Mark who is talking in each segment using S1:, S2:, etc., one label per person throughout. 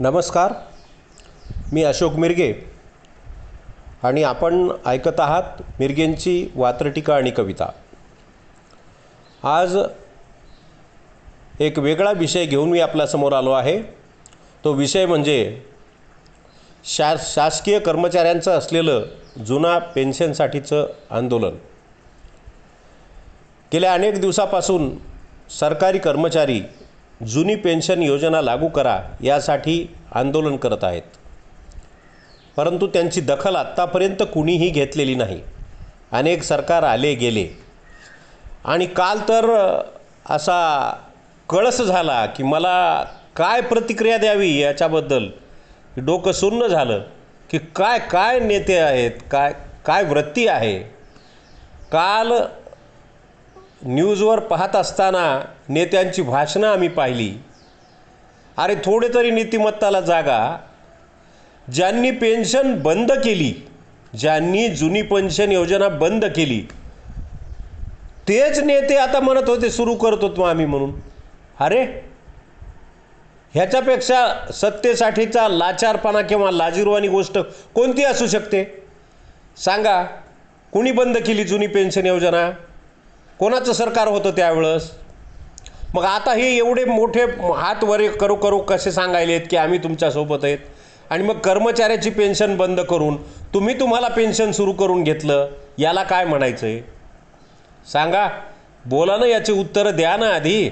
S1: नमस्कार. मी अशोक मिरगे. आणि आपण ऐकत आहात मिरगेंची वात्रटिका आणि कविता. आज एक वेगळा विषय घेऊन मी आपल्यासमोर आलो आहे. तो विषय म्हणजे शा शासकीय कर्मचाऱ्यांचं असलेलं जुना पेन्शनसाठीचं आंदोलन. गेल्या अनेक दिवसापासून सरकारी कर्मचारी जुनी पेन्शन योजना लागू करा यासाठी आंदोलन करत आहेत. परंतु त्यांची दखल आत्तापर्यंत कुणीही घेतलेली नाही. अनेक सरकार आले गेले. आणि काल तर असा कळस झाला की मला काय प्रतिक्रिया द्यावी याच्याबद्दल डोकं सुन्न झालं की काय काय नेते आहेत काय काय वृत्ती आहे. काल न्यूजवर पाहत असताना नेत्यांची भाषणं आम्ही पाहिली. अरे थोडे तरी नीतिमत्ताला जागा. ज्यांनी पेन्शन बंद केली ज्यांनी जुनी पेन्शन योजना बंद केली तेच नेते आता म्हणत होते सुरू करत होतो आम्ही म्हणून. अरे ह्याच्यापेक्षा सत्तेसाठीचा लाचारपणा किंवा लाजीरवाणी गोष्ट कोणती असू शकते? सांगा कुणी बंद केली जुनी पेन्शन योजना? कोणाचं सरकार होतं त्यावेळेस? मग आता हे एवढे मोठे हात वरे करू करू कसे सांगायलेत की आम्ही तुमच्यासोबत आहेत? आणि मग कर्मचाऱ्याची पेन्शन बंद करून तुम्ही तुम्हाला पेन्शन सुरू करून घेतलं याला काय म्हणायचं आहे सांगा. बोला ना याची उत्तरं द्या ना आधी.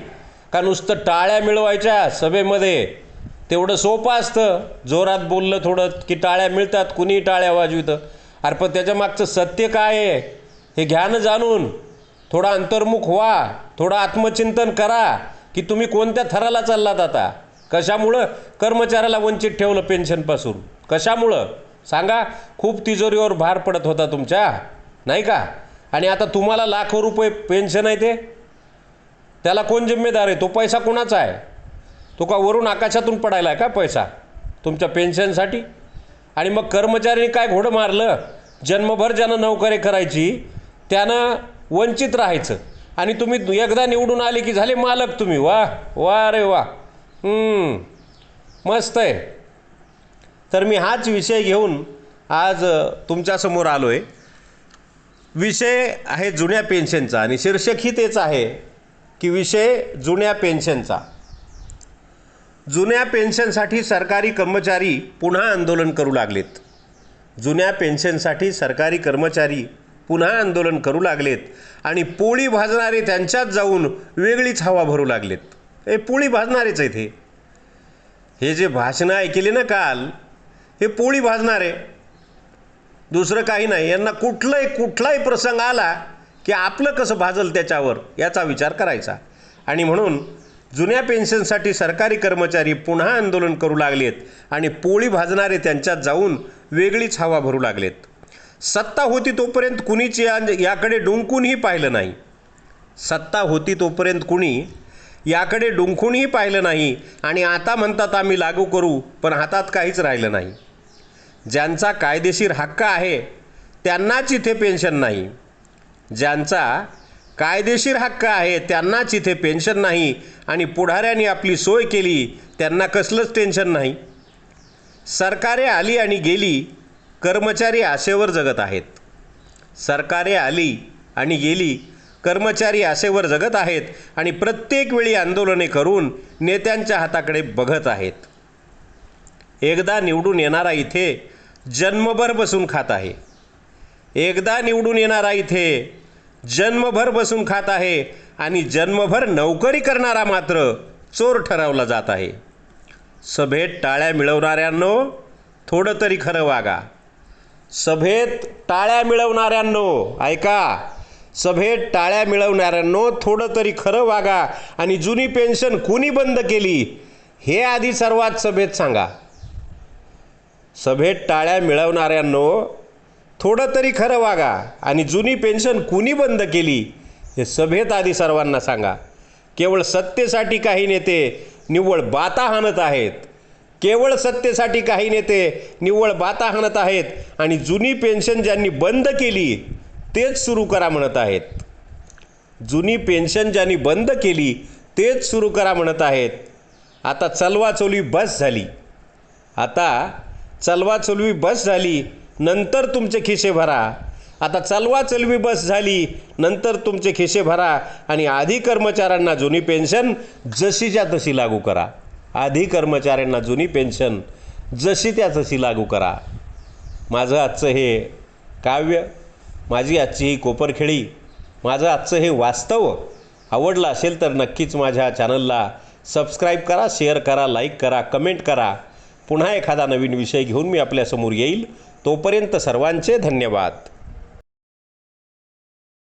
S1: का नुसतं टाळ्या मिळवायच्या सभेमध्ये? तेवढं सोपं असतं. जोरात बोललं थोडं की टाळ्या मिळतात कुणी टाळ्या वाजवितं. अरे पण त्याच्या मागचं सत्य काय आहे? हे घ्या ना जाणून. थोडा अंतर्मुख व्हा थोडं आत्मचिंतन करा की तुम्ही कोणत्या थराला चाललात आता? कशामुळं कर्मचाऱ्याला वंचित ठेवलं पेन्शनपासून? कशामुळं? सांगा खूप तिजोरीवर भार पडत होता तुमच्या नाही का? आणि आता तुम्हाला लाखो रुपये पेन्शन आहे ते? त्याला कोण जिम्मेदार आहे? तो पैसा कोणाचा आहे? तो का वरून आकाशातून पडायला आहे का पैसा? तुमच्या पेन्शनसाठी? आणि मग कर्मचाऱ्यांनी काय घोडं मारलं? जन्मभर ज्यानं नोकरी करायची त्यानं वंचित राहायचं. आणि तुम्ही एकदा निवडून आले की झाले मालक तुम्ही. वा वा रे वा. मस्त आहे. तर मी हाच विषय घेऊन आज तुमच्यासमोर आलो आहे विषय आहे जुन्या पेन्शनचा आणि शीर्षकही तेच आहे की विषय जुन्या पेन्शनचा. जुन्या पेन्शनसाठी सरकारी कर्मचारी पुन्हा आंदोलन करू लागलेत. जुन्या पेन्शनसाठी सरकारी कर्मचारी पुन्हा आंदोलन करू लागलेत आणि पोळी भाजणारे त्यांच्यात जाऊन वेगळीच हवा भरू लागलेत. हे पोळी भाजणारेच आहेत हे. हे जे भाषणं ऐकले ना काल हे पोळी भाजणारे. दुसरं काही नाही यांना कुठलाही कुठलाही प्रसंग आला की आपलं कसं भाजल त्याच्यावर याचा विचार करायचा. आणि म्हणून जुन्या पेन्शनसाठी सरकारी कर्मचारी पुन्हा आंदोलन करू लागलेत आणि पोळी भाजणारे त्यांच्यात जाऊन वेगळीच हवा भरू लागलेत. सत्ता होती तोपर्यंत कुणीच या याकडे डुंकूनही पाहिलं नाही. सत्ता होती तोपर्यंत कुणी याकडे डुंकूनही पाहिलं नाही. आणि आता म्हणतात आम्ही लागू करू पण हातात काहीच राहिलं नाही. ज्यांचा कायदेशीर हक्क आहे त्यांनाच इथे पेन्शन नाही. ज्यांचा कायदेशीर हक्क आहे त्यांनाच इथे पेन्शन नाही. आणि पुढाऱ्यांनी आपली सोय केली त्यांना कसलंच टेन्शन नाही. सरकारे आली आणि गेली कर्मचारी आशेवर जगत आहेत. सरकारे आली आणि गेली कर्मचारी आशेवर जगत आहेत आणि प्रत्येक वेळी आंदोलने करून नेत्यांच्या हाताकडे बघत आहेत. एकदा निवडून येणारा इथे जन्मभर बसून खात आहे. एकदा निवडून येणारा इथे जन्मभर बसून खात आहे आणि जन्मभर नोकरी करणारा मात्र चोर ठरवला जात आहे. सभेत टाळ्या मिळवणाऱ्यांनो थोडं तरी खरं वागा. सभेत टाळ्या मिळवणाऱ्यांनो ऐका. सभेत टाळ्या मिळवणाऱ्यांनो थोडं तरी खरं वागा आणि जुनी पेन्शन कुणी बंद केली हे आधी सर्वात सभेत सांगा. सभेत टाळ्या मिळवणाऱ्यांनो थोडं तरी खरं वागा आणि जुनी पेन्शन कुणी बंद केली हे सभेत आधी सर्वांना सांगा. केवळ सत्तेसाठी काही नेते निव्वळ बाता हाणत आहेत. केवळ सत्तेसाठी काही नेते निव्वळ बाता हाणत आहेत आणि जुनी पेन्शन ज्यांनी बंद केली तेच सुरू करा म्हणत आहेत. जुनी पेन्शन ज्यांनी बंद केली तेच सुरू करा म्हणत आहेत. आता चलवाचोलवी बस झाली. आता चलवाचोलवी बस झाली नंतर तुमचे खिसे भरा. आता चलवाचलवी बस झाली नंतर तुमचे खिसे भरा आणि आधी कर्मचाऱ्यांना जुनी पेन्शन जशीच्या तशी लागू करा. आधी कर्मचाऱ्यांना जुनी पेन्शन जशी त्या तशी लागू करा. माझं आजचं हे काव्य माझी आजची ही कोपरखेळी माझं आजचं हे वास्तव आवडलं असेल तर नक्कीच माझ्या चॅनलला सबस्क्राईब करा शेअर करा लाईक करा कमेंट करा. पुन्हा एखादा नवीन विषय घेऊन मी आपल्यासमोर येईल. तोपर्यंत सर्वांचे धन्यवाद.